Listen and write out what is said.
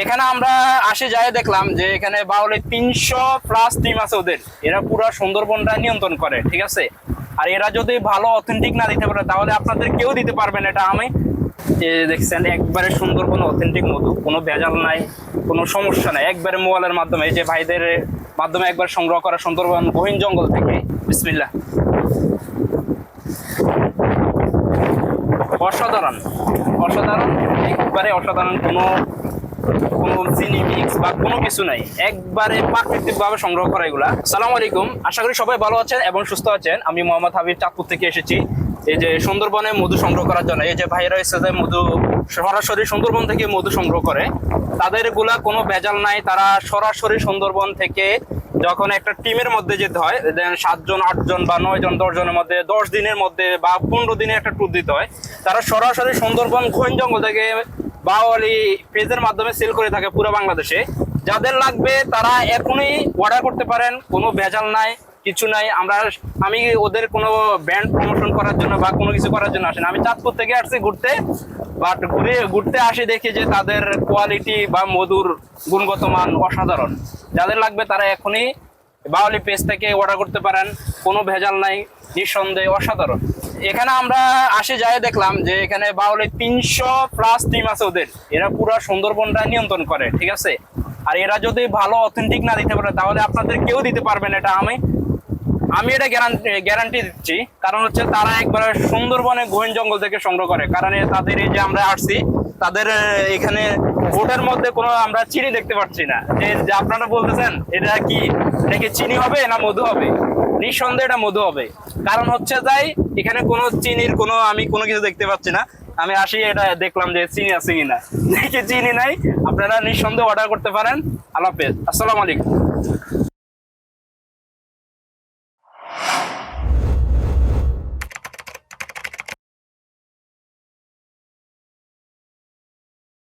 এখানে আমরা আসে যাই দেখলাম যে এখানে বাউলে তিনশো প্লাস টিম আছে ওদের। এরা পুরো সুন্দরবনটা নিয়ন্ত্রণ করে, ঠিক আছে? আর এরা যদি ভালো অথেন্টিক না দিতে পারে, তাহলে আপনাদের কেউ দিতে পারবে না, এটা আমি দেখছেন, একবারে সুন্দরবন অথেন্টিক মধু কোনো ভেজাল নাই, কোনো সমস্যা নাই। একবারে মোবাইলের মাধ্যমে যে ভাইদের মাধ্যমে একবার সংগ্রহ করা সুন্দরবন গহীন জঙ্গল থেকে। বিসমিল্লাহ। অসাধারণ। অসাধারণ, একবারে অসাধারণ কোনো কোনো চিনি বা কোনো কিছু নাই। একবারে প্রাকৃতিক ভাবে সংগ্রহ করা এগুলা। সালাম আলাইকুম। আশা করি সবাই ভালো আছেন এবং সুস্থ আছেন। আমি মোহাম্মদ হাবিব চাঁদপুর থেকে এসেছি। এই যে সুন্দরবনে মধু সংগ্রহ করার জন্য, এই যে ভাইরা এসে যে মধু সরাসরি সুন্দরবন থেকে মধু সংগ্রহ করে, তাদেরগুলা কোনো ভেজাল নাই। তারা সরাসরি সুন্দরবন থেকে যখন একটা টিমের মধ্যে যেতে হয় দেন সাতজন, আটজন বা নয় জন দশ জনের মধ্যে, দশ দিনের মধ্যে বা পনেরো দিনে একটা ট্যুর দিতে হয়, তারা সরাসরি সুন্দরবন ঘন জঙ্গল থেকে বাওয়ালি পেজের মাধ্যমে সেল করে থাকে পুরো বাংলাদেশে। যাদের লাগবে তারা এখনই অর্ডার করতে পারেন, কোনো ভেজাল নাই, কিছু নাই। আমরা, আমি ওদের কোনো ব্র্যান্ড প্রমোশন করার জন্য বা কোনো কিছু করার জন্য আসি না। আমি চাঁদপুর থেকে আসছি ঘুরতে বাট ঘুরে, ঘুরতে আসি দেখি যে তাদের কোয়ালিটি বা মধুর গুণগত মান অসাধারণ। যাদের লাগবে তারা এখনই বাওয়ালি পেজ থেকে অর্ডার করতে পারেন, কোনো ভেজাল নাই, নিঃসন্দেহে অসাধারণ। এখানে আমরা আসে যাই দেখলাম যে এখানে বাউলে তিনশো প্লাস টিম আছে ওদের। এরা পুরো সুন্দরবনটা নিয়ন্ত্রণ করে, ঠিক আছে? আর এরা যদি ভালো অথেন্টিক না দিতে পারে, তাহলে আপনাদের কেউ দিতে পারবে না, এটা আমি আমি এটা গ্যারান্টি গ্যারান্টি দিচ্ছি। কারণ হচ্ছে তারা একবার সুন্দরবনে গহীন জঙ্গল থেকে সংগ্রহ করে। কারণ তাদের এই যে আমরা আসছি, তাদের এখানে ভোটের মধ্যে কোনো আমরা চিনি দেখতে পাচ্ছি না। যে আপনারা বলতেছেন, এটা কি এটা কি চিনি হবে না মধু হবে? নিঃসন্দেহে এটা মধু হবে। কারণ হচ্ছে যাই, এখানে কোনো চিনির কোনো আমি কোনো কিছু দেখতে পাচ্ছি না। আমি আসি এটা দেখলাম যে চিনি আছে কিনা। দেখি চিনি নাই, আপনারা নিঃসন্দেহে অর্ডার করতে পারেন। আল্লাহ হাফেজ। আসসালামু আলাইকুম।